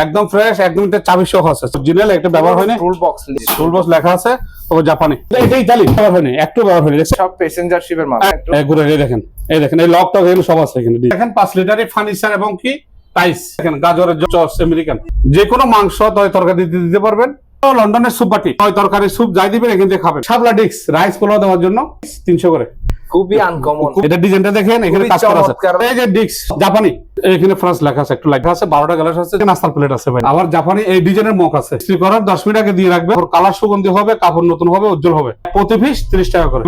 একদম ফ্রেশ একদম এটা চাবি সহ আছে। অরিজিনাল একটা ব্যবহার হয়নি। টুল বক্স টুল বক্স লেখা আছে তবে জাপানি। এটা ইতালি ব্যবহার হয়নি একটু ব্যবহার হয়নি সব প্যাসেঞ্জার শিপের মাল। একটু। এই ঘুরে এই দেখেন এই দেখেন এই লক টক এগুলো সব আছে এখানে দেখেন। পাঁচ লিটারের ফার্নিচার এবং কি? টাইস দেখেন গাজরের চস আমেরিকান যে কোনো মাংস তয় তরকারি দিতে দিতে পারবেন। লন্ডনের স্যুপ বাটি। তয় তরকারি স্যুপ যাই দিবেন এখান থেকে খাবেন। সাবলা ডিক্স রাইস পোলাও দেওয়ার জন্য তিনশো করে। খুবই আনকমন এটা ডিজাইনটা দেখেন এখানে কাজ করা আছে। এই যে ডিক্স জাপানি। এখানে ফ্রান্স লেখা আছে একটু লেখা আছে বারোটা গ্লাস আছে। নাস্তার প্লেট আছে ভাই। আবার জাপানি এই ডিজাইনের আছে। ইস্ত্রি করার দশ মিনিট আগে দিয়ে রাখবে। ওর কালার সুগন্ধি হবে কাপড় নতুন হবে উজ্জ্বল হবে। প্রতি পিস ত্রিশ টাকা করে।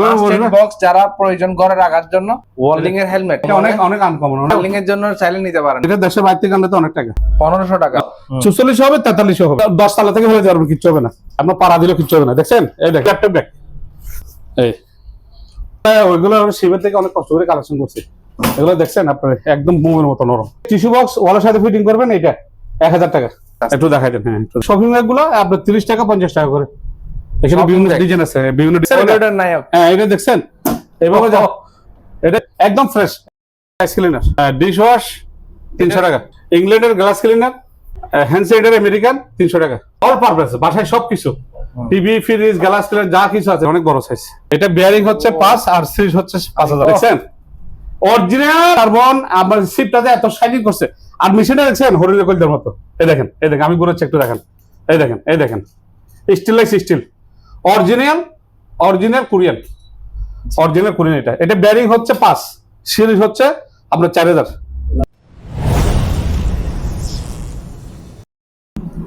বক্স যারা প্রয়োজন করে রাখার জন্য ওয়ার্ল্ডিং এর হেলমেট অনেক অনেক আনকমন ওয়ার্ল্ডিং এর জন্য চাইলে নিতে পারেন। এটা দেশের বাইরে থেকে আনলে তো অনেক টাকা। পনেরোশো টাকা। চুচল্লিশ হবে তেতাল্লিশ হবে। দশ তালা থেকে হয়ে যাবে কিচ্ছু হবে না। আপনার পাড়া দিলেও কিচ্ছু হবে না। দেখছেন? এই দেখ ল্যাপটপ দেখ এই। ওইগুলো আমরা শিবের থেকে অনেক কষ্ট করে কালেকশন করছি। এগুলো দেখছেন আপনার? একদম মোমের মতো নরম। টিস্যু বক্স ওয়ালের সাথে ফিটিং করবেন এটা এক হাজার টাকা। একটু দেখাই দেন হ্যাঁ শপিং ব্যাগগুলো আপনার তিরিশ টাকা পঞ্চাশ টাকা করে। এখানে বিভিন্ন ডিজাইন আছে বিভিন্ন হ্যাঁ এটা দেখছেন? এভাবে যাও। এটা একদম fresh glass cleaner dish wash তিনশো টাকা। ইংল্যান্ডের glass cleaner hand sanitary American তিনশো টাকা। অল পারপাস বাসায় সব কিছু টিভি ফ্রিজ গ্লাস ক্লিনার যা কিছু আছে অনেক বড় সাইজ এটা বেয়ারিং হচ্ছে পাঁচ আর সিরিজ হচ্ছে পাঁচ হাজার। দেখছেন? অরিজিনাল কার্বন আমার সিপটাতে এত শাইনিং করছে। আর মেশিনটা দেখছেন? হরিণের কলদের মতো। এই দেখেন এই দেখেন আমি ঘুরেছি একটু দেখেন। এই দেখেন এই দেখেন। Steel lines steel original original Korean original Korean এটা। এটা ব্যারিং হচ্ছে পাঁচ। সিরিজ হচ্ছে আপনার চার হাজার।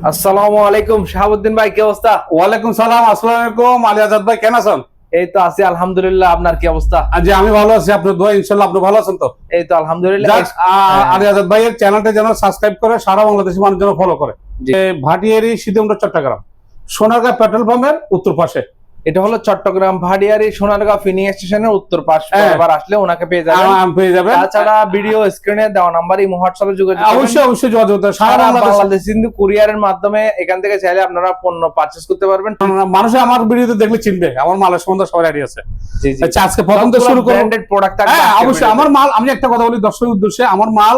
আসসালামু আলাইকুম শাহাবুদ্দিন ভাই কি অবস্থা? ওয়ালাইকুম সালাম আসসালামু আলাইকুম আলী আজাদ ভাই কেন আছেন? এই তো আছি আলহামদুলিল্লাহ আপনার কি অবস্থা? আজি আমি ভালো আছি আপনার দোয়া ইনশাআল্লাহ আপনি ভালো আছেন তো? এই তো আলহামদুলিল্লাহ। আ- আলী আজাদ ভাইয়ের চ্যানেলটা যেন সাবস্ক্রাইব করে সারা বাংলাদেশের মানুষ যেন ফলো করে। যে ভাটিয়ারি সিদ্ধমুন্ড চট্টগ্রাম। সোনারগাঁ পেট্রোল পাম্পের উত্তর পাশে। এটা হলো চট্টগ্রাম ভাডিয়ারি সোনারগাঁও ফিনিং স্টেশনের উত্তর পাশ হ্যাঁ। এবার আসলে ওনাকে পেয়ে যাবেন। পেয়ে যাবেন। তাছাড়া ভিডিও স্ক্রিনে দেওয়া নাম্বার এই হোয়াটসঅ্যাপে যোগাযোগ। অবশ্যই অবশ্যই যোগাযোগ সারা বাংলাদেশ কিন্তু কুরিয়ারের মাধ্যমে এখান থেকে চাইলে আপনারা পণ্য পারচেজ করতে পারবেন। মানুষে আমার ভিডিওতে দেখলে চিনবে। আমার মালের সম্বন্ধে সবাই আইডিয়া আছে। জি জি। আচ্ছা আজকে প্রথম তো শুরু করব। ব্র্যান্ডেড প্রোডাক্ট হ্যাঁ অবশ্যই। আমার মাল আমি একটা কথা বলি দর্শকের উদ্দেশ্যে। আমার মাল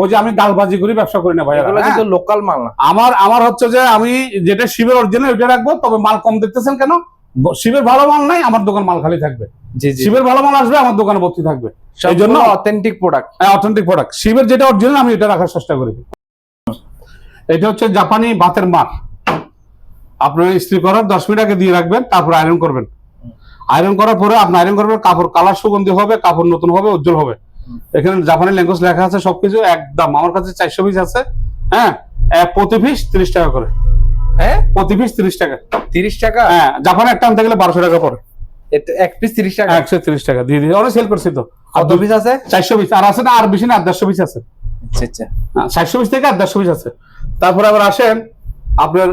ওই যে আমি গালবাজি করি ব্যবসা করি না ভাই এগুলো কিন্তু লোকাল মাল না। আমার আমার হচ্ছে যে আমি যেটা শিবের অরিজিনাল ওইটা রাখব তবে মাল কম দেখতেছেন কেন? শিবের ভালো মাল নাই আমার দোকান মাল খালি থাকবে। শিবের ভালো মাল আসবে আমার দোকানে ভর্তি থাকবে। এই জন্য অথেন্টিক প্রোডাক্ট হ্যাঁ অথেন্টিক প্রোডাক্ট শিবের যেটা অরিজিনাল আমি এটা রাখার চেষ্টা করি। এটা হচ্ছে জাপানি ভাতের মার। আপনার ইস্ত্রি করার দশ মিনিট আগে দিয়ে রাখবেন তারপর আয়রন করবেন। আয়রন করার পরে আপনি আয়রন করবেন কাপড় কালার সুগন্ধি হবে কাপড় নতুন হবে উজ্জ্বল হবে। এখানে জাপানি ল্যাঙ্গুয়েজ লেখা আছে সবকিছু একদম। আমার কাছে চারশো পিস আছে হ্যাঁ প্রতি পিস তিরিশ টাকা করে। হ্যাঁ? প্রতি পিস তিরিশ টাকা। তিরিশ টাকা? হ্যাঁ জাপানে একটা আনতে গেলে বারোশো টাকা পরে এক পিস তিরিশ টাকা? একশো তিরিশ টাকা। দিয়ে দিয়ে অনেক সেল করছি তো। আর কত পিস আছে? চারশো পিস আর আছে না আর বেশি না আর দেড়শো পিস আছে। আচ্ছা আচ্ছা। চারশো পিস থেকে আর দেড়শো পিস আছে। তারপরে আবার আসেন আপনার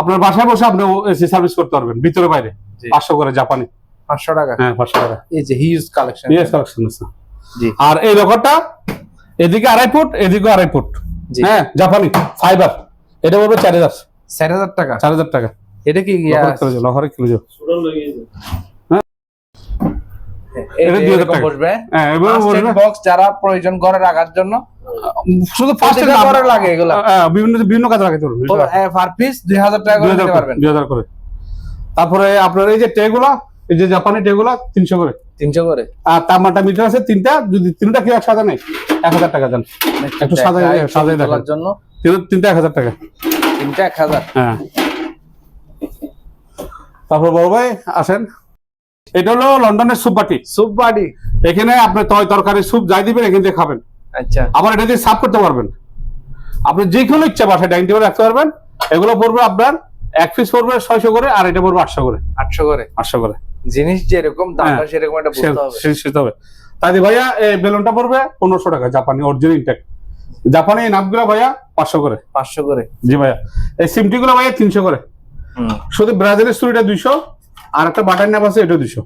আপনার বাসায় বসে আপনি এসি সার্ভিস করতে পারবেন ভিতরে বাইরে। পাঁচশো করে জাপানি। পাঁচশো টাকা? হ্যাঁ পাঁচশো টাকা। এই যে হিউজ কালেকশন ইয়েস কালেকশন আছে। আর এই রেকর্ডটা এদিকে আড়াই ফুট এদিকে আড়াই ফুট। হ্যাঁ জাপানি ফাইবার এটা বলবে চার হাজার। চার হাজার টাকা? চার হাজার টাকা। এটা কি লহরে কিলো যাও, লহরে কিলো যাও। এটা দুই হাজার টাকা। বসবে? হ্যাঁ এবার বলবে বক্স যারা প্রয়োজন করে রাখার জন্য? শুধু ফার্স্ট প্রতিটা ঘরে লাগে এগুলা। বিভিন্ন বিভিন্ন কাজে লাগাতে পারবেন পার পিস দুই হাজার টাকা করে দুই হাজার নিতে করে, পারবেন। দুই হাজার করে। তারপরে আপনার এই যে টেগুলা এই যে জাপানি টেগুলা তিনশো করে। তিনশো করে? আর তাপমাত্রা মিটার আছে তিনটা যদি তিনটা কি সাদা নেই এক হাজার টাকা দেন। একটু সাজাই দেখাই, সাজাই ছবি জন্য। তিনটা এক হাজার টাকা। তিনটা এক হাজার। হ্যাঁ। তারপর বড় ভাই আসেন। এটা হলো লন্ডনের স্যুপ বাটি। সুপ বাড়ি এখানে আপনি তয় তরকারি স্যুপ যাই দিবেন এখান থেকে খাবেন। আচ্ছা। আবার এটা দিয়ে সাফ করতে পারবেন। আপনি যে কোনো ইচ্ছা বাসায় ডাইনিং টেবিল রাখতে পারবেন। এগুলো পড়বে আপনার এক পিস পড়বে ছয়শো করে আর এটা পড়বে আটশো করে। আটশো করে। আটশো করে। জিনিস যেরকম দামটা হ্যাঁ। সেরকম একটা বুঝতে হবে। সে- সে- হবে। তাই ভাইয়া এই বেলুনটা পড়বে পনেরোশো টাকা জাপানি অরিজিনাল ইনটেক জাপানি এই নাপগুলো ভাইয়া পাঁচশো করে। পাঁচশো করে। জি ভাইয়া। এই সিমটি গুলো ভাইয়া তিনশো করে। শুধু ব্রাজিলের স্টুডিটা দুইশো আর একটা বাটার নাপ আছে এটা দুইশো।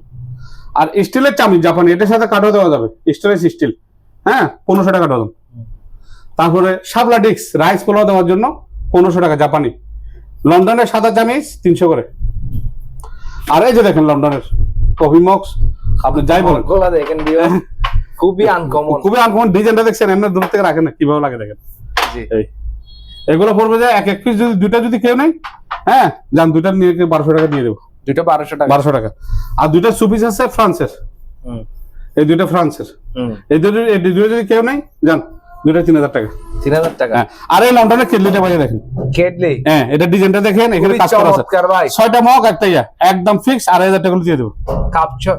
আর স্টিলের চামি জাপানি এটার সাথে কাঠও দেওয়া যাবে স্টোরেজ স্টিল। হ্যাঁ পনেরোশো টাকা ডজন। তারপরে সাবলা ডিক্স রাইস পোলাও দেওয়ার জন্য পনেরোশো টাকা জাপানি। লন্ডনের সাদা চামিজ তিনশো করে। আর এই যে দেখেন লন্ডনের কফি মক্স আপনি যাই বলেন। দেখেন খুবই আনকমন খুবই আনকমন ডিজাইনটা দেখছেন এমনি দূর থেকে রাখেন না কীভাবে লাগে দেখেন। জি। এগুলো পড়বে যে এক এক পিস যদি দুইটা যদি কেউ নেই হ্যাঁ যান দুইটা নিয়ে বারোশো টাকা দিয়ে দেবো। দুটো বারোশো টাকা। বারোশো টাকা। আর দুইটা সুপিস আছে ফ্রান্সের। এই দুইটা ফ্রান্সের। এই দুটো এই দুটো যদি কেউ নেই যান দুইটা তিন হাজার টাকা। তিন হাজার টাকা। হ্যাঁ। আর এই লন্ডনের কেটলিটা বাজে দেখেন। কেটলি? হ্যাঁ এটা ডিজাইনটা দেখেন এখানে কাজ করা আছে। ছয়টা মগ একটা ইয়া। একদম ফিক্স আড়াই হাজার টাকা দিয়ে দেবো। কাপ সহ।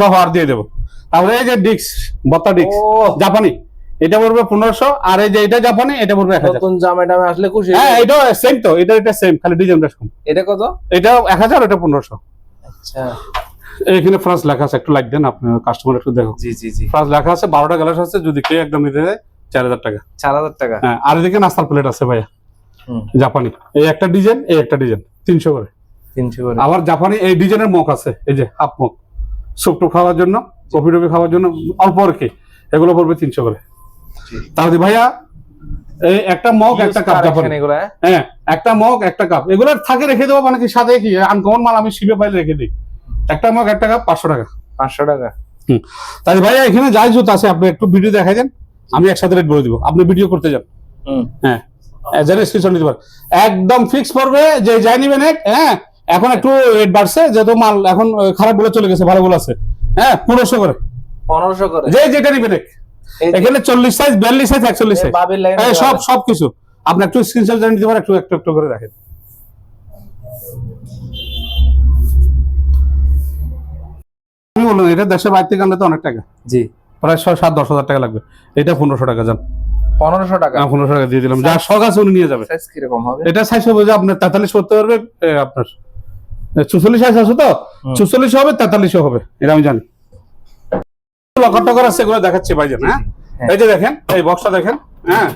সহ আর দিয়ে দেবো। তারপরে এই যে ডিক্স বত্তা ডিক্স জাপানি। এটা পড়বে পনেরোশো আর এই যে এটা জাপানি এটা পড়বে এক হাজার। নতুন জামা টামে আসলে খুশি হ্যাঁ এটা সেম তো এটা এটা সেম খালি ডিজাইনটা কম এটা কত? এটা এক হাজার এটা পনেরোশো। আচ্ছা। এখানে ফ্রান্স লেখা আছে একটু লাইক দেন আপনার কাস্টমার একটু দেখো জি জি জি। ফ্রান্স লেখা আছে বারোটা গ্লাস আছে যদি কেউ একদম নিতে দেয় চার হাজার টাকা। চার হাজার টাকা? হ্যাঁ আর এদিকে নাস্তার প্লেট আছে ভাইয়া। জাপানি। এই একটা ডিজাইন এই একটা ডিজাইন তিনশো করে। তিনশো করে। আবার জাপানি এই ডিজাইনের মগ আছে এই যে হাফ মগ স্যুপ টুপ খাওয়ার জন্য কফি টফি খাওয়ার জন্য অল্প আর কি এগুলো পড়বে তিনশো করে। তাহলে ভাইয়া এই একটা মগ একটা কাপ হ্যাঁ? হ্যাঁ একটা মগ একটা কাপ এগুলো থাকে রেখে দেবো মানে কি সাথে কি আনকমন মাল আমি শিবে পাইলে রেখে দিই। একটা মগ একটা কাপ পাঁচশো টাকা। পাঁচশো টাকা। হুম তাহলে ভাইয়া এখানে যাই জুতো আছে আপনি একটু ভিডিও দেখাই দেন আমি একসাথে রেট বলে দিব আপনি ভিডিও করতে যান। হ্যাঁ এজেন্ট স্ক্রিনশট নিতে পারেন। একদম ফিক্স পড়বে যে যাই নিবেন এক, হ্যাঁ এখন একটু রেট বাড়ছে যেহেতু মাল এখন খারাপগুলো চলে গেছে ভালো গুলো আছে। হ্যাঁ পনেরোশো করে। পনেরোশো করে। যে যেটা নিবেন। এখানে চল্লিশ সাইজ বিয়াল্লিশ সাইজ একচল্লিশ সাইজ হ্যাঁ সব সব কিছু। আপনি একটু স্ক্রিনশট নিতে পারেন একটু একটু একটু করে দেখেন। আমি বললাম এটা দেশের বাইরে থেকে আনলে তো অনেক টাকা। জি। প্রায় ছয় সাত দশ হাজার টাকা লাগবে। এটা পনেরোশো টাকা যান পনেরোশো টাকা। পনেরোশো টাকা দিয়ে দিলাম। যার শখ আছে উনি নিয়ে যাবে। কীরকম হবে? এটা সাইজ হবে যে আপনার তেতাল্লিশ করতে পারবে আপনার চুচল্লিশ সাইজ আছে তো? চুচল্লিশ হবে তেতাল্লিশও হবে। এটা আমি জানি। লকার টকার আছে এগুলো দেখাচ্ছি ভাইজান হ্যাঁ? হ্যাঁ। এই যে দেখেন এই বক্সটা দেখেন হ্যাঁ?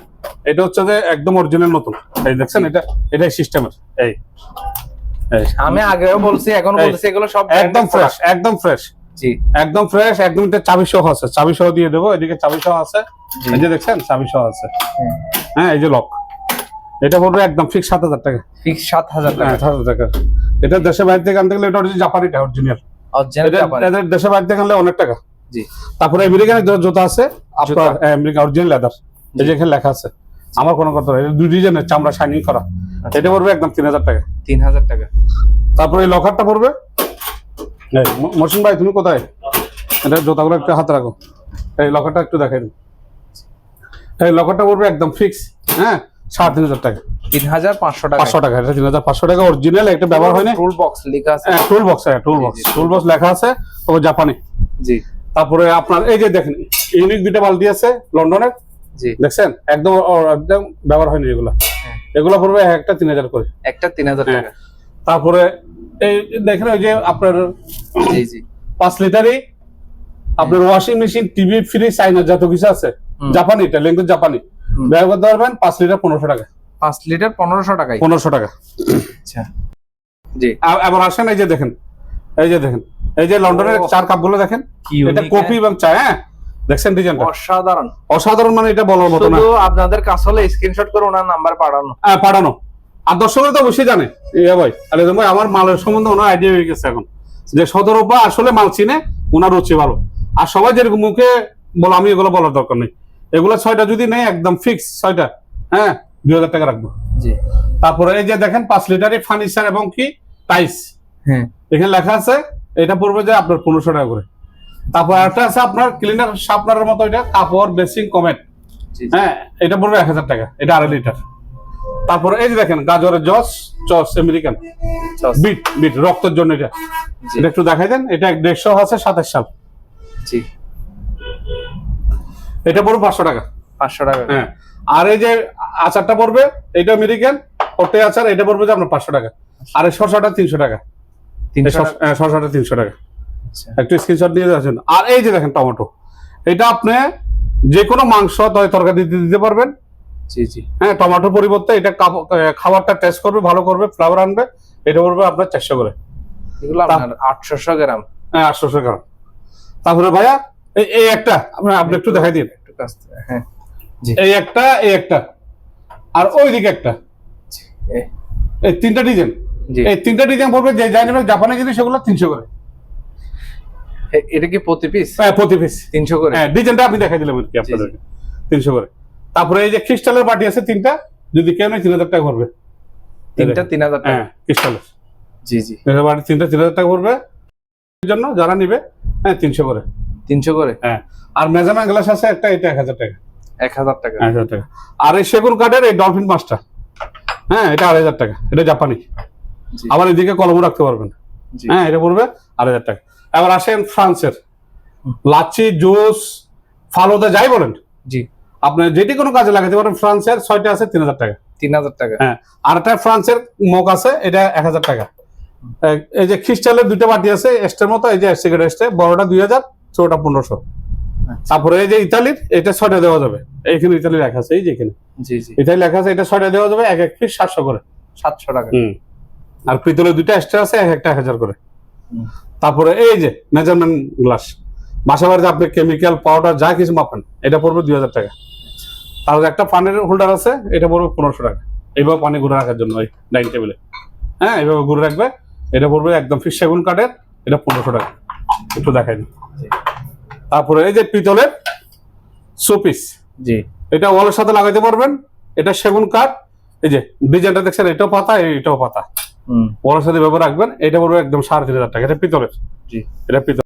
এটা হচ্ছে যে একদম অরিজিনাল নতুন। এই দেখছেন এটা এটাই সিস্টেমের এই। এই। আমি আগেও বলছি এখন বলছি এগুলো সব একদম ফ্রেশ একদম ফ্রেশ জি। একদম ফ্রেশ একদম এটা চাবি সহ আছে। চাবি সহ দিয়ে দেবো এদিকে চাবি সহ আছে। এই যে দেখছেন চাবি সহ আছে। হ্যাঁ এই যে লক এটা পড়বে একদম ফিক্স সাত হাজার টাকা। ফিক্স সাত হাজার টাকা। হ্যাঁ সাত হাজার টাকা। এটা দেশের বাইরে থেকে আনতে গেলে এটা হচ্ছে জাপানিটা অরিজিনাল অরিজিনাল এটা জাপানি এদের দেশের বাইরে থেকে আনলে অনেক টাকা। জি। তারপরে আমেরিকানের যে জুতা আছে আপনার। আমেরিকা অরিজিনাল লেদার এই যে এখানে লেখা আছে। আমার কোনো কথা নেই। দুই ডিজাইনের চামড়া শাইনিং করা। আচ্ছা। এটা পড়বে একদম তিন হাজার টাকা। তিন হাজার টাকা। তারপরে এই লকারটা পড়বে। এই, ম- ভাই তুমি কোথায়? এটা জুতাগুলো একটু হাতে রাখো। এই লকারটা একটু দেখাই দিন। এই লকারটা পড়বে একদম ফিক্স হ্যাঁ? সাড়ে তিন হাজার টাকা। তিন হাজার পাঁচশো টাকা। পাঁচশো টাকা এটা তিন হাজার পাঁচশো টাকা অরিজিনাল একটা ব্যবহার হয়নি? টুল বক্স লেখা আছে। হ্যাঁ টুল বক্স হ্যাঁ টুল বক্স। টুল বক্স লেখা আছে তবে জাপানি। জি। তারপরে আপনার এই যে দেখেন ইউনিক দুইটা বালতি আছে লন্ডনের জি। দেখছেন? একদম একদম ব্যবহার হয়নি এগুলা। হ্যাঁ। এগুলো পড়বে একটা তিন হাজার করে। একটা তিন হাজার হ্যাঁ। টাকা। তারপরে এই দেখেন ওই যে আপনার জি জি। পাঁচ লিটারই আপনার ওয়াশিং মেশিন টিভি ফ্রিজ চাইনার যত কিছু আছে। জাপানি এটা ল্যাঙ্গুয়েজ জাপানি। ব্যবহার করতে পারবেন পাঁচ লিটার পনেরোশো টাকা। পাঁচ লিটার পনেরোশো টাকাই পনেরোশো টাকা। আচ্ছা। জি। আবার আসেন এই যে দেখেন এই যে দেখেন এই যে লন্ডনের। চার কাপগুলো দেখেন এটা unique, কপি এবং চা হ্যাঁ? দেখছেন ডিজাইনটা? অসাধারণ। অসাধারণ মানে এটা বলার মতো না। আপনাদের কাছে হলে স্ক্রিনশট করে ওনার নাম্বার পাঠানো। হ্যাঁ, পাঠানো। আর দর্শকরা তো অবশ্যই জানে। ইয়া ভাই আরে ভাই আমার মালের সম্বন্ধে ওনার আইডিয়া হয়ে গেছে এখন। যে সদর আসলে মাল চিনে ওনার রুচি ভালো। আর সবাই যেরকম মুখে বলো আমি এগুলো বলার দরকার নেই। এগুলো ছয়টা যদি নেই একদম ফিক্স ছয়টা হ্যাঁ? দুই হাজার টাকা রাখব। তারপরে এই যে দেখেন পাঁচ লিটারের ফার্নিচার এবং কি? টাইস হ্যাঁ। এখানে লেখা আছে এটা পড়বে যে আপনার পনেরোশো টাকা করে। তারপর একটা আছে আপনার ক্লিনার শার্পনারের মতো এটা কাপড় বেসিং কমেট। হ্যাঁ এটা পড়বে এক হাজার টাকা এটা আড়াই লিটার। তারপরে এই যে দেখেন গাজরের জস চস আমেরিকান। বিট বিট রক্তের জন্য এটা। এটা একটু দেখাই দেন এটা দেড়শো আছে সাতাশ সাল। জি। এটা পড়বে পাঁচশো টাকা। পাঁচশো টাকা। হ্যাঁ। আর এই যে আচারটা পড়বে এটা আমেরিকান ওটে আচার এটা পড়বে যে আপনার পাঁচশো টাকা। আর এই শসাটা তিনশো টাকা। হ্যাঁ, শসাটা তিনশো টাকা। আচ্ছা। একটু স্ক্রিনশট দিয়ে যাচ্ছেন আর এই যে দেখেন টমেটো এটা আপনি যে কোনো মাংস তরকারি দিতে দিতে পারবেন। জি জি। হ্যাঁ টমেটোর পরিবর্তে এটা খাবারটা টেস্ট করবে ভালো করবে ফ্লেভার আনবে এটা পড়বে আপনার চারশো করে। এগুলো আপনার আটশোশো গ্রাম। হ্যাঁ আটশোশো গ্রাম। তারপরে ভাইয়া এই একটা আপনি আপনি একটু দেখাই দিন। একটু কাছ থেকে, হ্যাঁ। এই একটা এই একটা। আর ওই দিকে একটা এই তিনটা ডিজাইন। এই তিনটা ডিজাইন পড়বে যে নেবে জাপানি জিনিস সেগুলো তিনশো করে। এটা কি প্রতি পিস হ্যাঁ প্রতি পিস তিনশো করে? হ্যাঁ ডিজাইনটা আপনি দেখাই দিলাম কি আপনাদেরকে। তিনশো করে। তারপরে এই যে খ্রিস্টালের বাটি আছে তিনটা যদি কেউ নেই তিন হাজার টাকা পড়বে। তিনটা তিন হাজার টাকা? হ্যাঁ ক্রিস্টালের। জি জি। বাড়ি তিনটা তিন হাজার টাকা এর জন্য যারা নিবে হ্যাঁ তিনশো করে। তিনশো করে? হ্যাঁ। আর মেজারমেন্ট গ্লাস আছে একটা এটা এক হাজার টাকা। এক হাজার টাকা। এক হাজার টাকা। আর এই সেগুন কাঠের এই ডলফিন মাছটা হ্যাঁ এটা আড়াই হাজার টাকা। এটা জাপানি। আবার এদিকে কলমও রাখতে পারবেন। হ্যাঁ এটা পড়বে আড়াই হাজার টাকা। এবার আসেন ফ্রান্সের। লাচ্ছি জুস ফালুদা যাই বলেন। জি। আপনি যেটি কোনো কাজে লাগাতে পারেন ফ্রান্সের ছয়টা আছে তিন হাজার টাকা। তিন হাজার টাকা। হ্যাঁ আর একটা ফ্রান্সের মগ আছে এটা এক হাজার টাকা। এই- যে খ্রিস্টালের দুইটা বাটি আছে এস্টের মতো এই যে সিগারেট এস্টে বড়টা দুই হাজার। ছোটটা পনেরোশো। আচ্ছা। তারপরে এই যে ইতালির এটা ছয়টা দেওয়া যাবে। এইখানে ইতালি লেখা আছে এই যে এখানে। জি জি। ইতালি লেখা আছে এটা ছয়টা দেওয়া যাবে এক এক পিস সাতশো করে। সাতশো টাকা। আর পিতলের দুইটা এক্সট্রা আছে এক একটা এক হাজার করে। তারপরে এই যে মেজারমেন্ট গ্লাস বাসা বাড়িতে আপনি কেমিক্যাল পাউডার যা কিছু মাপেন এটা পড়বে দুই হাজার টাকা। তারপরে একটা পানির হোল্ডার আছে এটা পড়বে পনেরোশো টাকা। এইভাবে পানি ঘুরে রাখার জন্য ওই ডাইনিং টেবিলে হ্যাঁ এইভাবে ঘুরে রাখবে এটা পড়বে একদম ফিস সেগুন কাঠের এটা পনেরোশো টাকা। একটু দেখাই দিই। জি। তারপরে এই যে পিতলের শোপিস জি। এটা ওয়ালের সাথে লাগাইতে পারবেন। এটা সেগুন কাঠ। এই যে ডিজাইনটা দেখছেন এটাও পাতা এটাও পাতা। হুম। ওয়ালের সাথে ব্যবহার রাখবেন। এটা পড়বে একদম সাড়ে তিন হাজার টাকা। এটা পিতলের। জি। এটা পিতল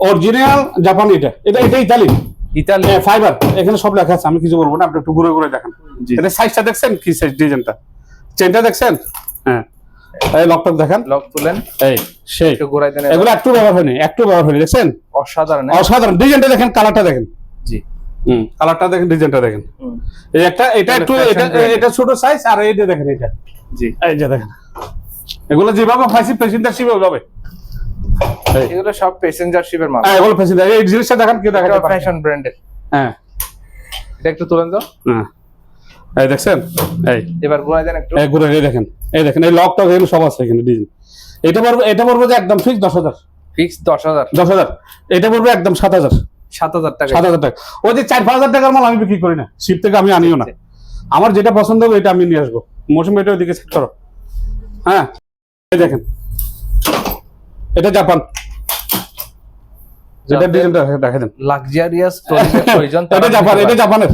অরিজিনাল জাপানি এটা। এটা এটা ইতালি। ইতালি। ফাইবার এখানে সব লেখা আছে। আমি কিছু বলব না। আপনি একটু ঘুরে ঘুরে দেখেন। জি। এটা সাইজটা দেখছেন? কি সাইজ ডিজাইনটা চেনটা দেখছেন? হ্যাঁ। এই লকটক দেখেন। লক তুলেন। এই সেই। একটু ঘোরাই দেন এগুলো একটু ব্যবহার হয়নি একটু ব্যবহার হয়নি দেখছেন? অসাধারণ অসাধারণ। ডিজাইনটা দেখেন কালারটা দেখেন। জি। হুম কালারটা দেখেন ডিজাইনটা দেখেন। এই একটা এটা একটু এটা এটা ছোট সাইজ আর এই যে দেখেন এটা জি। এই যে দেখেন। এগুলো যেভাবে পাইছি প্রেসিডেন্ট সেভাবে এই। এগুলো সব প্যাসেঞ্জার শিপের মাল। হ্যাঁ এগুলো প্রেসিডেন্ট এই জিনিসটা দেখেন কি দেখেন ফ্যাশন ব্র্যান্ডের হ্যাঁ। এটা একটু তুলেন তো। হ্যাঁ এই দেখছেন? এই। এবার ঘোরাই দেন একটু। এই ঘুরে এই দেখেন। এই দেখেন এই লক টক এগুলো সব আছে এখানে ডিজাইন এটা পড়বে এটা পড়বে যে একদম ফিক্স দশ হাজার। ফিক্স দশ হাজার। দশ হাজার। এটা পড়বে একদম সাত হাজার। সাত হাজার টাকা। সাত হাজার টাকা। ওই যে চার পাঁচ হাজার টাকার মাল আমি বিক্রি করি না। শিপ থেকে আমি আনিও না। আমার যেটা পছন্দ হবে এটা আমি নিয়ে আসব। মৌসুমি এটা ওইদিকে সেট করো। হ্যাঁ। এই দেখেন। এটা জাপান। যেটা ডিজাইনটা দেখা দেন। লাক্সারিয়াস প্রয়োজন এটা জাপান এটা জাপানের।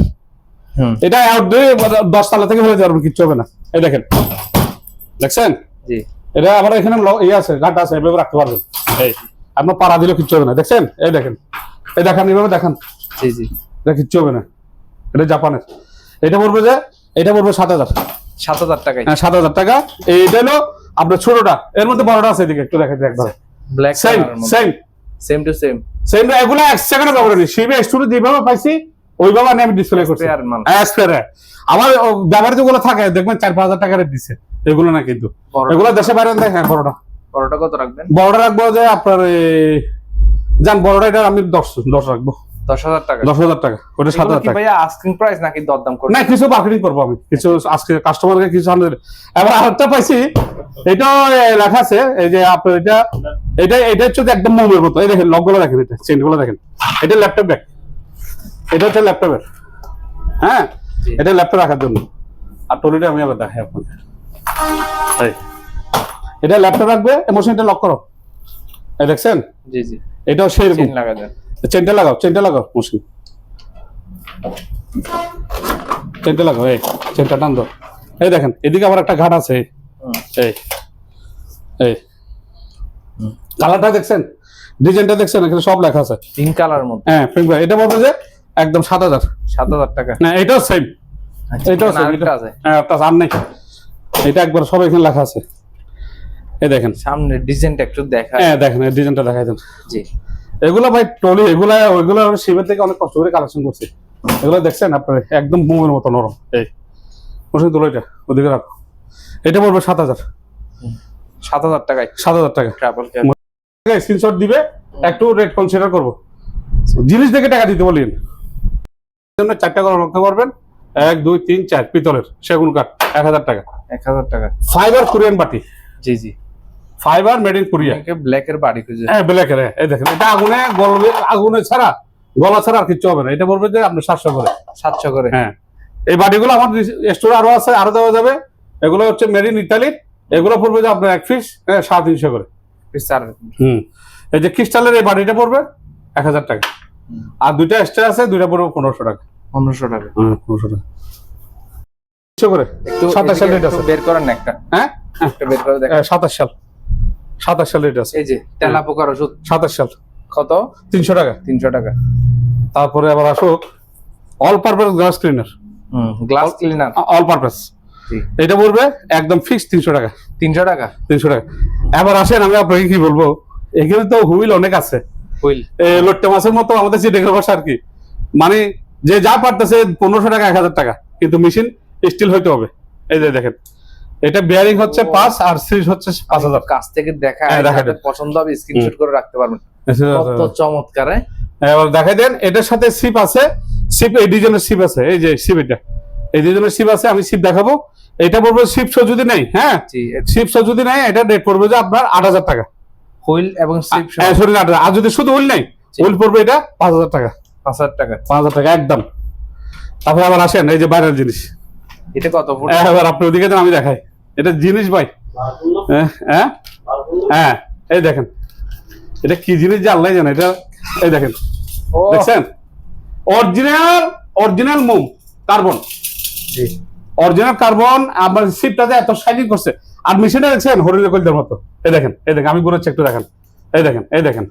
এটা আউট দিয়ে দশ তালা থেকে ফেলে যাবেন কিচ্ছু হবে না। এই দেখেন। দেখছেন? এটা আবার এখানে ইয়ে আছে ঘাট আছে এভাবে রাখতে পারবেন। এই। আপনার পাড়া দিলেও কিচ্ছু হবে না। দেখছেন? এই দেখেন। এই দেখান এভাবে দেখান। জি জি। এটা কিচ্ছু হবে না। এটা জাপানের। এটা পড়বে যে এটা পড়বে সাত হাজার। সাত হাজার টাকায়। হ্যাঁ, সাত হাজার টাকা। এইটা হলো আপনার ছোটটা। এর মধ্যে বড়টা আছে এদিকে একটু দেখাতে একবার black same same same to same same এগুলো এক সেকেন্ডে ব্যবহার করি। শিবে স্টুডিও যেভাবে পাইছি ওইভাবে আমি আমি ডিসপ্লে করছি। আমার ব্যবহার যেগুলো থাকে দেখবেন চার পাঁচ হাজার টাকা রেট দিচ্ছে এগুলো না কিন্তু। এগুলো দেশে বাইরে দেয় হ্যাঁ বড়টা। বড়টা কত রাখবেন? বড়টা রাখব যে আপনার যান বড়টা এটা আমি দশ দশ রাখব। দশ হাজার টাকা। দশ হাজার টাকা ওটা সাত হাজার টাকা। আস্কিং প্রাইস নাকি দরদাম করবে না কিছু মার্কেটিং করব আমি। কিছু আজকে কাস্টমারকে কিছু এবার আরেকটা পাইছি। এটা লেখা আছে এই যে আপনার এটা এটা এটা হচ্ছে একদম মোমের মতো। এই দেখেন লকগুলো দেখেন এটা দেখেন। এটা ল্যাপটপ ব্যাগ এটা হচ্ছে ল্যাপটপের। হ্যাঁ? এটা ল্যাপটপ রাখার জন্য। আর টলিটা আমি আবার দেখাই আপনাদের। এই। এটা ল্যাপটপ রাখবে এমোশনটা লক করো। এই দেখছেন? জি জি। এটাও সেই রকম চেন লাগা দেন চেনটা লাগাও চেনটা লাগাও মুশকিল চেনটা লাগাও এই চেনটা টান দাও। এই দেখেন এদিকে আবার একটা ঘাট আছে এই। এই। কালারটা দেখছেন? ডিজাইনটা দেখছেন? এখানে সব লেখা আছে। পিঙ্ক কালার মধ্যে। হ্যাঁ পিঙ্ক এটা বলব যে একদম সাত হাজার। সাত হাজার টাকা। না এটাও সেম এটাও এখানে সেম হ্যাঁ একটা আর নেই। এটা একবার সব এখানে লেখা আছে। এই দেখেন। সামনে ডিজাইনটা একটু দেখা হ্যাঁ দেখেন ডিজাইনটা দেখাই দেন। জি। এগুলো ভাই টলি এগুলা ওইগুলো শিবের থেকে অনেক কষ্ট করে কালেকশন করছি। এগুলো দেখছেন আপনার? একদম মোমের মতো নরম। এই বসে তোলো এটা ওদিকে রাখো। এটা পড়বে সাত হাজার। সাত হাজার টাকায়। সাত হাজার টাকা। স্ক্রিনশট দিবে একটু রেট কনসিডার করব। জিনিস দেখে টাকা দিতে বলিন জন্য চারটা করে রাখতে পারবেন। এক দুই তিন চার পিতলের সেগুন কাঠ এক হাজার টাকা। এক হাজার টাকা। ফাইবার কোরিয়ান বাটি। জি জি। Fiber made in Korea black এর বাড়ি খুঁজে। হ্যাঁ ব্ল্যাকের হ্যাঁ এই দেখেন এটা আগুনে গলবে আগুনে ছাড়া গলা ছাড়া আর কিচ্ছু হবে না। এটা বলবে যে আপনি সাতশো করে। সাতশো করে। হ্যাঁ এই বাটিগুলো আমার স্টোরে আরও আছে আরও দেওয়া যাবে। এগুলো হচ্ছে মেড ইন ইতালির এগুলো পড়বে যে আপনার এক পিস সাড়ে তিনশো করে। হুম। এই যে ক্রিস্টালের এই বাটিটা পড়বে এক হাজার টাকা। আর দুইটা এক্সট্রা আছে দুইটা পড়বে পনেরোশো টাকা। পনেরোশো টাকা। হ্যাঁ পনেরোশো টাকা। করে? সাতাশ সাল রেট আছে। বের করেন না একটা। হ্যাঁ? একটা বের করে দেখেন। সাতাশ সাল। সাতাশ সাল রেট আছে। এই যে তেলা পোকার ওষুধ। সাতাশ সাল। কত? তিনশো টাকা। তিনশো টাকা। তারপরে আবার আসুক all purpose glass cleaner glass cleaner all purpose এটা বলবে একদম ফিক্স তিনশো টাকা। তিনশো টাকা? তিনশো টাকা। এবার আসেন আমি আপনাকে কি বলব? এখানে তো হুইল অনেক আছে। হুইল। লোট্টে মাছের মতো আমাদের চিটেকের ভাষা আর কি। মানে যে যা পারতেছে পনেরোশো টাকা এক হাজার টাকা। কিন্তু মেশিন স্টিল হইতে হবে। এই যে দেখেন এটা বিয়ারিং হচ্ছে পাঁচ আর সিরিজ হচ্ছে পাঁচ হাজার। কাছ থেকে দেখা হ্যাঁ, দেখা। পছন্দ হবে স্ক্রিনশট করে রাখতে পারবেন। কত চমৎকার হ্যাঁ? এবার দেখাই দেন এটার সাথে সিপ আছে। সিপ এই ডিজাইনের সিপ আছে এই যে সিপ এটা। এই ডিজাইনের সিপ আছে আমি সিপ দেখাবো। এটা পড়বে সিপ সহ যদি নেই হ্যাঁ? সিপ সহ যদি নেই এটা রেট পড়বে যে আপনার আট হাজার টাকা। হুইল এবং হ্যাঁ, আট হাজার। আর যদি শুধু উইল নেই উইল পড়বে এটা পাঁচ হাজার টাকা। পাঁচ হাজার টাকা। পাঁচ হাজার টাকা একদম। তারপরে আবার আসেন এই যে বাইরের জিনিস। এটা কত? ফুট এবার আপনি ওদিকে যান, আমি দেখাই। এটা জিনিস ভাই। হ্যাঁ, হ্যাঁ হ্যাঁ এই দেখেন। এটা কি জিনিস আল্লাহ জানে এটা এই দেখেন। দেখছেন? অরিজিনাল অরিজিনাল মোম কার্বন। অরিজিনাল কার্বন আমার সিপটাতে এত শাইনিং করছে আর মেশিনটা দেখছেন হরিণের কলদের মতো। এই দেখেন এই দেখেন আমি ঘুরেছি একটু দেখেন। এই দেখেন এই দেখেন।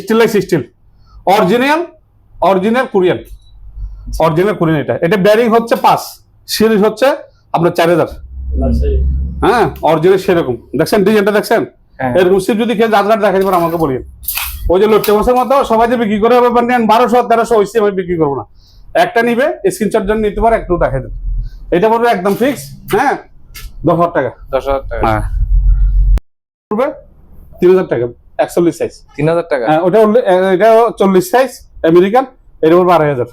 Steel lines steel. Original original Korean original Korean এটা। এটা ব্যারিং হচ্ছে পাঁচ। সিরিজ হচ্ছে আপনার চার হাজার। হ্যাঁ অরিজিনাল সেরকম। দেখছেন? ডিজাইনটা দেখছেন? হ্যাঁ। এরকম সিপ যদি খেয়ে জাজগাট দেখাতে পারে আমাকে বলিয়ে ওই যে লোট্টে মাছের মতো সবাই যে বিক্রি করে ব্যাপার নেন বারোশো তেরোশো ওই সিপ আমি বিক্রি করব না। একটা নিবে স্ক্রিনশট জন্য নিতে পারে একটু দেখাই দেবে। এটা পড়বে একদম ফিক্স হ্যাঁ? দশ হাজার টাকা। দশ হাজার টাকা। হ্যাঁ। তিন হাজার টাকা। একচল্লিশ সাইজ তিন হাজার টাকা? হ্যাঁ ওটা এটা চল্লিশ সাইজ আমেরিকান এটা পড়বে আড়াই হাজার।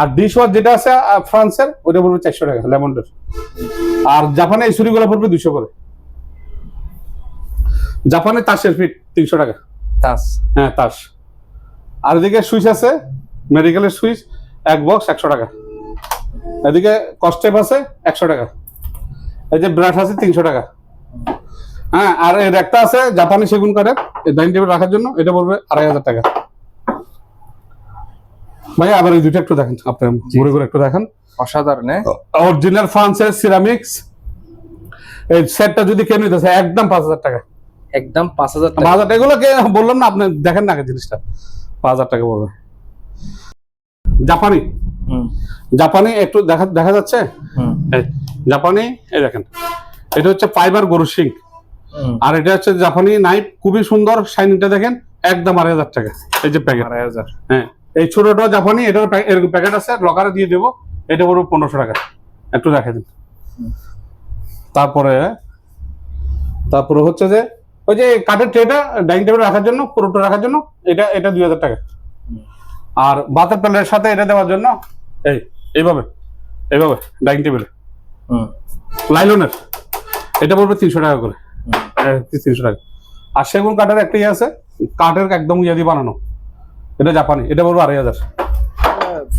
আর ডিশ ওয়াশ যেটা আছে ফ্রান্সের ওটা পড়বে চারশো টাকা লেমন্ডের আর জাপানে এই ছুরিগুলো পড়বে দুশো করে। জাপানে তাসের ফিট তিনশো টাকা। তাস? হ্যাঁ তাস। আর এদিকে সুইচ আছে মেডিকেলের সুইচ এক বক্স একশো টাকা। এদিকে কস্টেপ আছে একশো টাকা। এই যে ব্রাশ আছে তিনশো টাকা। হ্যাঁ আর এর একটা আছে জাপানি সেগুন কাঠের। এই ডাইনিং টেবিল রাখার জন্য এটা পড়বে আড়াই হাজার টাকা। ভাই আবার এই দুটো একটু দেখেন। আপনার ঘুরে ঘুরে একটু দেখেন। অসাধারণ অরিজিনাল ফ্রান্সের সিরামিক্স এই সেটটা যদি কেউ নিতে একদম পাঁচ হাজার টাকা একদম পাঁচ হাজার পাঁচ টাকা হাজার টাকা এগুলো বললাম না আপনি দেখেন না জিনিসটা। পাঁচ হাজার টাকা পড়বে। জাপানি। জাপানি একটু দেখা দেখা যাচ্ছে? জাপানি এই দেখেন। এটা হচ্ছে ফাইবার গরু সিং আর এটা হচ্ছে জাপানি নাইফ খুবই সুন্দর শাইনিংটা দেখেন একদম আড়াই হাজার টাকা। এই যে প্যাকেট আড়াই হাজার। হ্যাঁ এই ছোটটা জাপানি প্যা- এরকম প্যাকেট আছে লকারে দিয়ে দেবো এটা পড়বে পনেরোশো টাকা। একটু দেখে দিন। তারপরে তারপরে হচ্ছে যে ওই যে কাঠের ট্রেটা ডাইনিং টেবিল রাখার জন্য পুরোটা রাখার জন্য এটা এটা দুই হাজার টাকা। আর বাতের প্যালের সাথে এটা দেওয়ার জন্য এই এইভাবে এইভাবে ডাইনিং টেবিলে লাইলনের এটা পড়বে তিনশো টাকা করে। তিনশো টাকা। আর সেগুন কাঠের একটা ইয়ে আছে কাঠের একদম ইয়ে দিয়ে বানানো। এটা জাপানি এটা পড়বে আড়াই হাজার।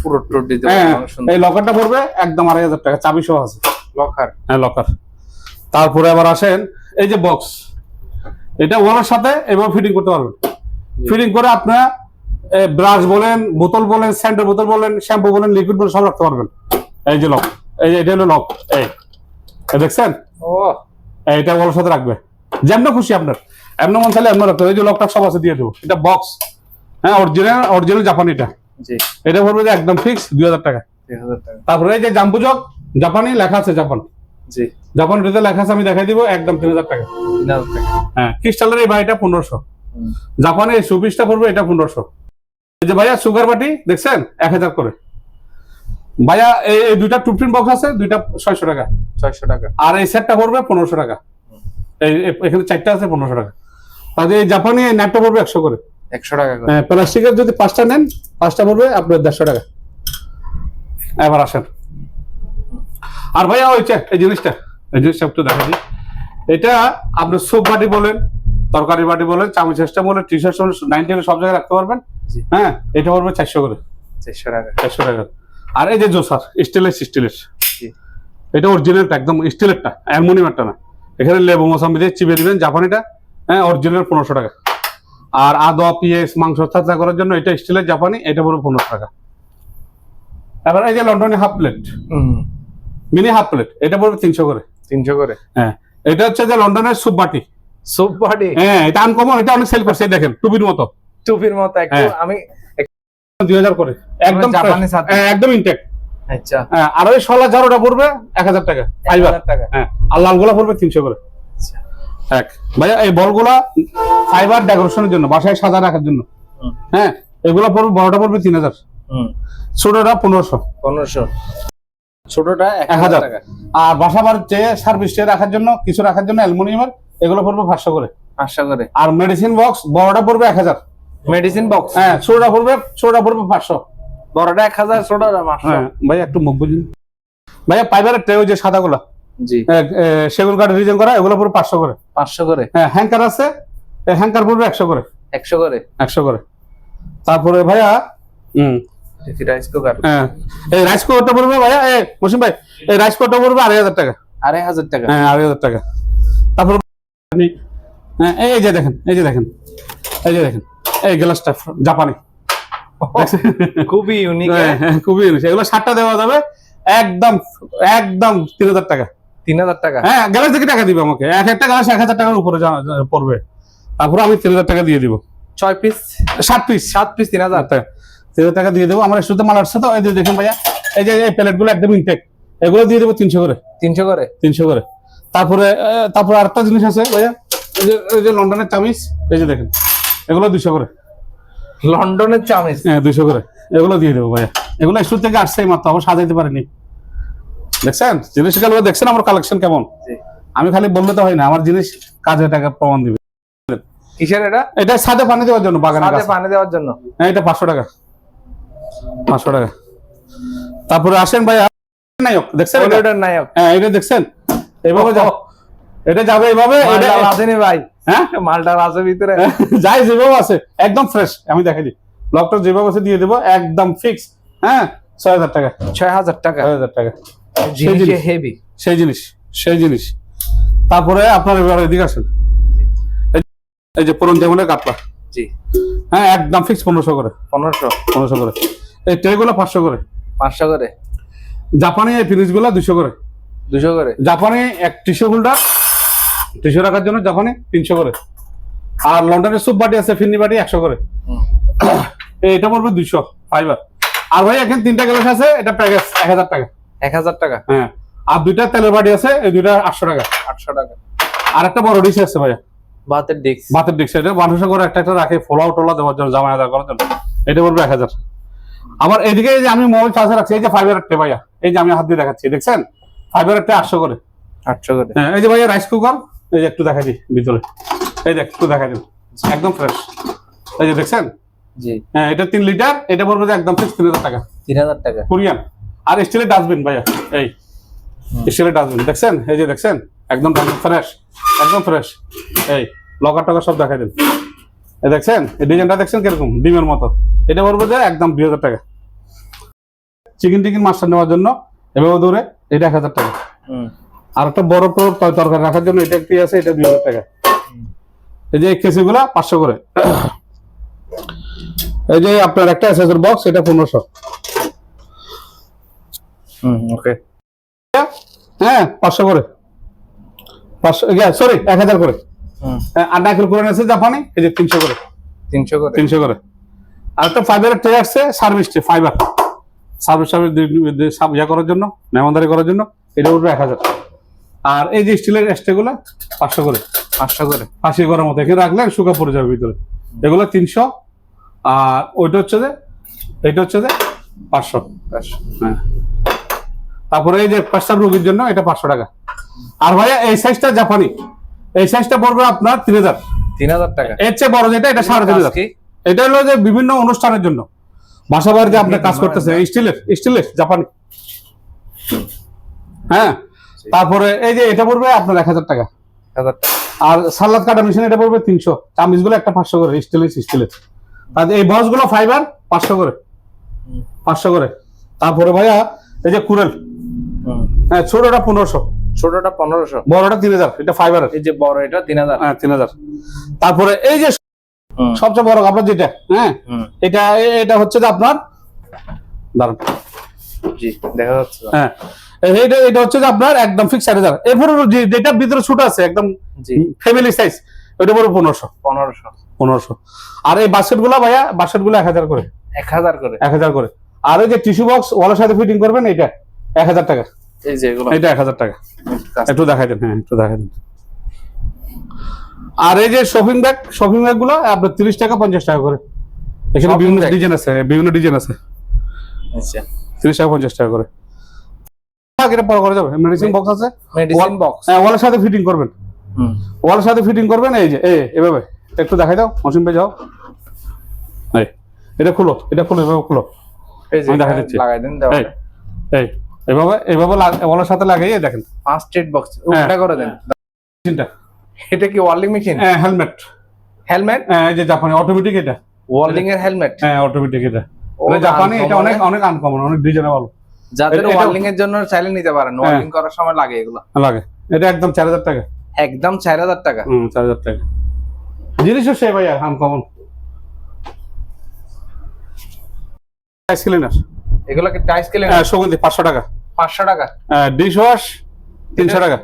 পুরো টোট দিতে হ্যাঁ। এই লকারটা পড়বে একদম আড়াই হাজার টাকা চাবি সহ আছে। লকার হ্যাঁ লকার তারপরে আবার আসেন এই যে বক্স এটা ওনার সাথে এবার ফিটিং করতে পারবেন। ফিটিং করে আপনার ব্রাশ বলেন বোতল বলেন স্যান্ডেল বোতল বলেন শ্যাম্পু বলেন লিকুইড বলেন সব রাখতে পারবেন। এই যে লক এই যে এটা হলো লক এই। দেখছেন? ও এটা ওনার সাথে রাখবে। যেমন খুশি আপনার। এমন মন চাইলে এমন রাখতে। এই যে লকটা সব আছে দিয়ে দেবো। এটা বক্স হ্যাঁ অরিজিনাল অরিজিনাল জাপানিটা জি। এটা পড়বে যে একদম ফিক্স দুই হাজার টাকা। তারপরে এই যে জগ জাপানি লেখা আছে জাপান জি। জাপান এটাতে লেখা আছে আমি দেখাই দিব একদম তিন হাজার টাকা। হ্যাঁ ক্রিস্টালের এই বাড়িটা পনেরোশো। হুম। জাপানের এই সুপিসটা পড়বে এটা পনেরোশো। এই যে ভাইয়া সুগার বাটি দেখছেন? এক হাজার করে। ভাইয়া এই দুইটা টুপটিন বক্স আছে দুইটা ছয়শো টাকা। ছয়শো টাকা। আর এই সেটটা পড়বে পনেরোশো টাকা। এই এখানে চারটা আছে পনেরোশো টাকা। তাহলে এই জাপানি এই পড়বে একশো করে। একশো টাকা করে। হ্যাঁ, প্লাস্টিকের যদি পাঁচটা নেন পাঁচটা পড়বে আপনার দেড়শো টাকা। এবার আসেন। আর ভাইয়া ওই এই জিনিসটা এই জিনিসটা একটু দেখা দিই। এটা আপনার সুপ বাটি বলেন তরকারি বাটি বলেন চামচ চেষ্টা বলেন টি শার্ট নাইনটি সব জায়গায় রাখতে পারবেন। জি। হ্যাঁ এটা পড়বে চারশো করে। চারশো টাকা। চারশো টাকা। আর এই যে জোসার স্টিলের স্টিলের জি। এটা অরিজিনালটা একদম স্টিলেরটা অ্যালমোনিয়ামটা না। এখানে লেবু মশাম্বি দিয়ে চিপে দিবেন জাপানিটা হ্যাঁ অরিজিনাল পনেরোশো টাকা। আর আদা পিএস মাংস থাকতা করার জন্য এটা স্টিলের জাপানি এটা পড়বে পনেরোশো টাকা। এবার এই যে লন্ডনে half plate mini half plate এটা পড়বে তিনশো করে। তিনশো করে। হ্যাঁ এটা হচ্ছে যে লন্ডনের সুপ বাটি। সুপ বডি হ্যাঁ এটা আনকমন এটা অনেক সেল করছে দেখেন টুপির মতো। টুপির মতো একটু হ্যাঁ। আমি দুই হাজার করে। একদম। হ্যাঁ, একদম ইনটেক আচ্ছা। হ্যাঁ আর ওই শলা জারোটা পড়বে এক হাজার টাকা ফাইবার। 1000 টাকা। হ্যাঁ আর লালগুলা পড়বে তিনশো করে। আচ্ছা। এক। ভাইয়া এই বলগুলা ফাইবার ডেকোরেশনের জন্য বাসায় সাজা রাখার জন্য। হ্যাঁ এগুলা পড়বে বড়টা পড়বে তিন হাজার। হুম। ছোটটা পনেরোশো। পনেরোশো। ছোটটা এক হাজার আর বাসা বাড়িতে সার্ভিস রাখার জন্য কিছু রাখার জন্য অ্যালুমিনিয়ামের এগুলো পড়বে পাঁচশো করে। পাঁচশো করে। আর মেডিসিন বক্স বড়টা পড়বে এক হাজার। মেডিসিন বক্স হ্যাঁ ছোটটা পড়বে ছোটটা পড়বে পাঁচশো। বড়টা এক হাজার ছোটটা পাঁচশো। হ্যাঁ ভাইয়া একটু মুখ বুঝুন। ভাইয়া পাইবারের ট্রে ওই যে সাদাগুলা জি। সেগুন কাঠের ডিজাইন করা এগুলো পুরো পাঁচশো করে। পাঁচশো করে? হ্যাঁ হ্যাঙ্কার আছে হ্যাঙ্কার পড়বে একশো করে। একশো করে? একশো করে। তারপরে ভাইয়া হুম। রাইস কুকার হ্যাঁ এই রাইস কুকারটা পড়বে ভাইয়া এ মসিম ভাই এই রাইস কুকারটা পড়বে আড়াই হাজার টাকা। আড়াই হাজার টাকা? হ্যাঁ আড়াই হাজার টাকা। তারপর আপনি হ্যাঁ এই যে দেখেন এই যে দেখেন এই যে দেখেন এই গ্লাসটা জাপানি। খুবই ইউনিক হ্যাঁ, হ্যাঁ, খুবই জিনিস এগুলো সাতটা দেওয়া যাবে। একদম একদম তিন হাজার টাকা। তিন হাজার টাকা? হ্যাঁ গ্যালাস থেকে টাকা দিবে আমাকে। এক একটা গ্যালাস এক হাজার টাকার উপরে পড়বে। তারপরে আমি তিন হাজার টাকা দিয়ে দিব। ছয় পিস সাত পিস সাত পিস তিন হাজার? টাকা। তিন হাজার টাকা দিয়ে দেবো। আমার শুধু মাল আসছে তো এই যে দেখেন ভাইয়া এই যে এই একদম ইনটেক এগুলো দিয়ে দেবো তিনশো করে। তিনশো করে? তিনশো করে। তারপরে তারপরে আরেকটা জিনিস আছে ভাইয়া এই যে এই যে লন্ডনের চামিচ এই যে দেখেন এগুলো দুশো করে। লন্ডনের চামিচ। হ্যাঁ দুশো করে। এগুলো দিয়ে দেবো ভাইয়া। এগুলো স্টোর থেকে আসছে মাত্র আবার সাজাইতে পারিনি। দেখছেন? জিনিসগুলো দেখছেন আমার কালেকশন কেমন? আমি খালি বললে তো হয় না আমার জিনিস কাজে টাকা প্রমাণ দিবে। কিসের এটা? এটা সাদে পানি দেওয়ার জন্য বাগানে সাথে পানি দেওয়ার জন্য। হ্যাঁ এটা পাঁচশো টাকা। পাঁচশো টাকা। তারপরে আসেন ভাই নায়ক দেখছেন নায়ক। হ্যাঁ এটা দেখছেন? এভাবে যাও। এটা যাবে এভাবে ভাই। হ্যাঁ? মালটা আছে ভিতরে। যাই যেভাবে আছে একদম ফ্রেশ আমি দেখাই দিই। লকটা যেভাবে আছে দিয়ে দেবো একদম ফিক্স হ্যাঁ? ছয় হাজার টাকা। ছয় হাজার টাকা। ছয় হাজার টাকা। জিনিস। হেভি সেই জিনিস সেই জিনিস। তারপরে আপনার এবার এদিকে আসেন। এই- যে পুরন যেমনের কাতলা জি। হ্যাঁ একদম ফিক্স পনেরোশো করে। পনেরোশো। পনেরোশো করে। এই ট্রেগুলো পাঁচশো করে। পাঁচশো করে। জাপানি এই ফিনিশগুলো দুশো করে। দুশো করে। জাপানি এক টিস্যু হোল্ডার টিস্যু রাখার জন্য জাপানি তিনশো করে। আর লন্ডনের সুপ বাটি আছে ফিন্নি বাটি একশো করে। এটা পড়বে দুইশো ফাইবার আর ভাই এখন তিনটা গ্লাস আছে এটা প্যাকেজ এক হাজার টাকা। এক হাজার টাকা? হ্যাঁ। আর দুইটা তেলের বাটি আছে এই দুইটা আটশো টাকা। আটশো টাকা। আর একটা বড় ডিশ আছে ভাইয়া। ভাতের ডিস্ক ভাতের ডিশ এটা মানুষের করে একটা একটা রাখে ফোলাও টোলা দেওয়ার জন্য জামা আদার করার জন্য। এটা পড়বে এক হাজার। আবার এদিকে এই যে আমি মোবাইল চার্জে রাখছি এই যে ফাইবার একটা ভাইয়া এই যে আমি হাত দিয়ে দেখাচ্ছি দেখছেন? ফাইবার একটা আটশো করে। আটশো করে। হ্যাঁ এই যে ভাইয়া রাইস কুকার এই যে একটু দেখাই দিই ভিতরে। এই দেখ একটু দেখাই দিন। একদম ফ্রেশ এই যে দেখছেন? জি। হ্যাঁ এটা তিন লিটার এটা পড়বে যে একদম ফিক্স তিন হাজার টাকা। তিন হাজার টাকা। কোরিয়ান। আর স্টিলের ডাস্টবিন ভাইয়া এই। স্টিলের ডাস্টবিন দেখছেন? এই যে দেখছেন? একদম ফ্রেশ একদম ফ্রেশ এই লকার টকার সব দেখাই দিন। এই দেখছেন? এই ডিজাইনটা দেখছেন কীরকম? ডিমের মতো। এটা পড়বে যে একদম দুই হাজার টাকা। চিকেন টিকেন মাছটা নেওয়ার জন্য এভাবে দৌড়ে এটা এক হাজার টাকা। হুম। আর একটা বড় তরকারি রাখার জন্য এটা একটি আছে এটা দুই হাজার টাকা। এই যে কেসিগুলা পাঁচশো করে। এই যে আপনার একটা এসএসএর বক্স এটা পনেরোশো। হুম ওকে। হ্যাঁ পাঁচশো করে। পাঁচশো সরি এক হাজার করে। হুম। হ্যাঁ, আর নাইকেল করে আছে জাপানি এই যে তিনশো করে। তিনশো করে? তিনশো করে। আর একটা ফাইবারের ট্রে আসছে service tray fiber service service ইয়া করার জন্য মেহমানদারি করার জন্য এটা উঠবে এক হাজার। আর এই যে স্টিলের স্টেগুলো পাঁচশো করে। পাঁচশো করে। ফাঁসি করার মতো। এখানে রাখলে শুকা পড়ে যাবে ভিতরে। এগুলো তিনশো। আর ওইটা হচ্ছে যে এটা হচ্ছে যে পাঁচশো। পাঁচশো। হ্যাঁ। তারপরে এই যে প্রস্তাব রোগীর জন্য এটা পাঁচশো টাকা। আর ভাইয়া এই সাইজটা জাপানি। এই সাইজটা পড়বে আপনার তিন হাজার। তিন হাজার টাকা। এর চেয়ে বড় যেটা এটা সাড়ে তিন হাজার? এটা হলো যে বিভিন্ন অনুষ্ঠানের জন্য। বাসা বাড়িতে আপনি কাজ করতেছে স্টিলের স্টিলের জাপানি। হ্যাঁ। তারপরে এই যে এটা পড়বে আপনার এক হাজার টাকা। আর সালাদ কাটা মেশিন এটা পড়বে তিনশো। চামিচগুলো একটা পাঁচশো করে স্টিলের স্টিলের আর এই বসগুলো ফাইবার পাঁচশো করে। পাঁচশো করে। তারপরে ভাইয়া এই যে কুরেল হ্যাঁ ছোটটা পনেরোশো। ছোটটা পনেরোশো। বড়টা তিন হাজার এটা ফাইবারের এই যে বড় এটা তিন হাজার। হ্যাঁ তিন হাজার। তারপরে এই যে সবচেয়ে বড় আপনার যেটা হ্যাঁ এটা এটা হচ্ছে যে আপনার দাঁড়ান জি দেখা যাচ্ছে। হ্যাঁ এটা এটা হচ্ছে যে আপনার একদম ফিক্স চার হাজার এরপরে যেটা ভিতরে ছোট আছে একদম ফ্যামিলি সাইজ ওইটা পড়বে পনেরোশো। পনেরোশো। পনেরোশো। আর এই বাস্কেটগুলা ভাইয়া বাস্কেটগুলো এক হাজার করে। এক হাজার করে। এক হাজার করে। আর ওই যে টিস্যু বক্স ওয়ালের সাথে ফিটিং করবেন এটা এক হাজার টাকা। এই যে এটা এক হাজার টাকা। একটু দেখাই দেন হ্যাঁ একটু দেখাই দেন। আর এই যে শপিং ব্যাগ শপিং ব্যাগগুলো আপনার তিরিশ টাকা পঞ্চাশ টাকা করে। এখানে বিভিন্ন? ডিজাইন আছে বিভিন্ন ডিজাইন আছে। আচ্ছা। তিরিশ টাকা পঞ্চাশ টাকা করে। থাক, এটা পরে করা যাবে। মেডিসিন বক্স আছে। মেডিসিন বক্স হ্যাঁ ওয়ালের সাথে ফিটিং করবেন। হুম। ওয়ালের সাথে ফিটিং করবেন এই যে এই এভাবে। একটু দেখাই দাও মশিন পে যাও। এই এটা খুলো এটা খুলো এভাবে খুলো। এই যে আমি দেখা দিচ্ছি। লাগাই দেন দেওয়া এই এভাবে এভাবে ওয়ালের সাথে লাগিয়ে দেখেন। ফার্স্ট এড বক্স হ্যাঁ। ওটা করে দেন। মেশিনটা এটা কি ওয়ার্লিং মেশিন হ্যাঁ হেলমেট হেলমেট হ্যাঁ এই যে জাপানি অটোমেটিক এটা। ওয়ার্লিং এর হেলমেট হ্যাঁ অটোমেটিক এটা। জাপানি এটা অনেক? অনেক আনকমন অনেক ডিজাইনেবল যাদের ওয়ার্লিং এর জন্য চাইলে নিতে পারেন। হ্যাঁ। ওয়ার্লিং করার সময় লাগে এগুলো। লাগে। এটা একদম চার হাজার টাকা। একদম চার হাজার টাকা। হুম চার হাজার টাকা। জিনিসও সে ভাইয়া আনকমন ক্লিনার এগুলো কি টাইস কেলে হ্যাঁ সুগন্ধি পাঁচশো টাকা। পাঁচশো টাকা। ডিশ ওয়াশ তিনশো টাকা।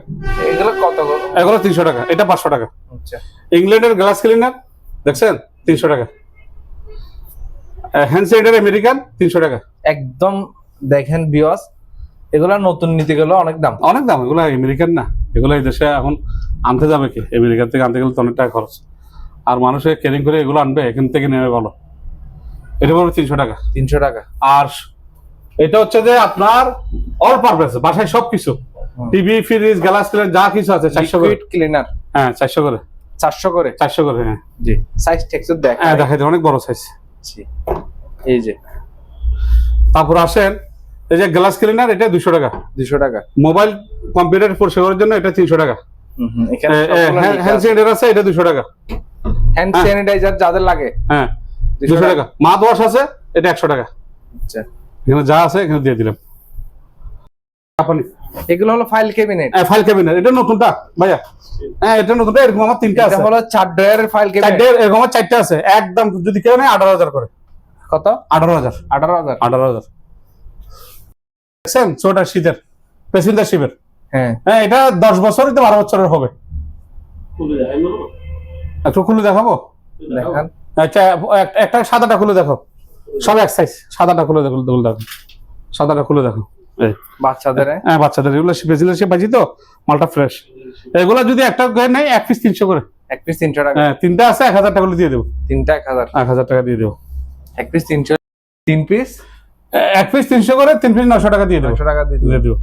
এগুলো কত এগুলো তিনশো টাকা। এটা পাঁচশো টাকা। আচ্ছা। ইংল্যান্ডের গ্লাস ক্লিনার দেখছেন? তিনশো টাকা। হ্যান্ড আমেরিকান তিনশো টাকা। একদম দেখেন বিয়স এগুলো নতুন নীতি গুলো অনেক দাম। অনেক দাম এগুলো আমেরিকান না। এগুলো এই দেশে এখন আনতে যাবে কি? আমেরিকান থেকে আনতে গেলে তো অনেক টাকা খরচ। আর মানুষের ক্যারিং করে এগুলো আনবে এখান থেকে নেবে বলো। এটা পড়বে তিনশো টাকা। তিনশো টাকা। আর এটা হচ্ছে যে আপনার অল পারপাস বাসায় সবকিছু। টিভি ফ্রিজ গ্লাস যা কিছু আছে চারশো করে। ক্লিনার হ্যাঁ চারশো করে। চারশো করে? চারশো করে হ্যাঁ। জি। সাইজ টেক্সচার দেখ হ্যাঁ দেখাই দেয় অনেক বড় সাইজ জি। এই যে। তারপর আসেন এই যে গ্লাস ক্লিনার এটা দুশো টাকা। দুশো টাকা। মোবাইল কম্পিউটার পরিষেবার জন্য এটা তিনশো টাকা। হ্যান্ড স্যানিটাইজার আছে এটা দুশো টাকা। হ্যান্ড হ্যাঁ। স্যানিটাইজার যাদের লাগে। হ্যাঁ দুশো টাকা। আছে এটা একশো টাকা। আচ্ছা। এখানে যা আছে এখানে দিয়ে দিলাম। আপনি এগুলো হলো ফাইল ক্যাবিনেট ফাইল ক্যাবিনেট এটা নতুনটা ভাইয়া। হ্যাঁ এটা নতুনটা এরকম আমার তিনটা এটা আছে। হলো চার ড্রয়ারের ফাইল ক্যাবিনেট এরকম আমার চারটে আছে। একদম যদি কেউ নেয় আঠারো হাজার করে। কত? আঠারো হাজার। আঠারো হাজার। আঠারো হাজার। দেখছেন? ছোটা শীতের শিপের হ্যাঁ। হ্যাঁ এটা দশ বছরই তো বারো বছরের হবে। একটু খুলে দেখাবো? দেখান। আচ্ছা একটা সাদাটা খুলে দেখো। সব এক সাইজ সাদাটা খুলে দেখো খুলে দেখো। সাদাটা খুলে দেখো। বাচ্চাদের হ্যাঁ? বাচ্চাদের। এগুলো বেসিলে সে বাজি তো মালটা ফ্রেশ এগুলো যদি একটা করে নেই এক পিস তিনশো করে। এক পিস তিনশো টাকা। হ্যাঁ তিনটা আছে এক হাজার টাকা দিয়ে দেবো। তিনটা এক হাজার। এক হাজার টাকা দিয়ে দেবো। এক পিস তিনশো তিন পিস এক পিস তিনশো করে তিন পিস নশো টাকা দিয়ে দেবো। টাকা দিয়ে দেবো।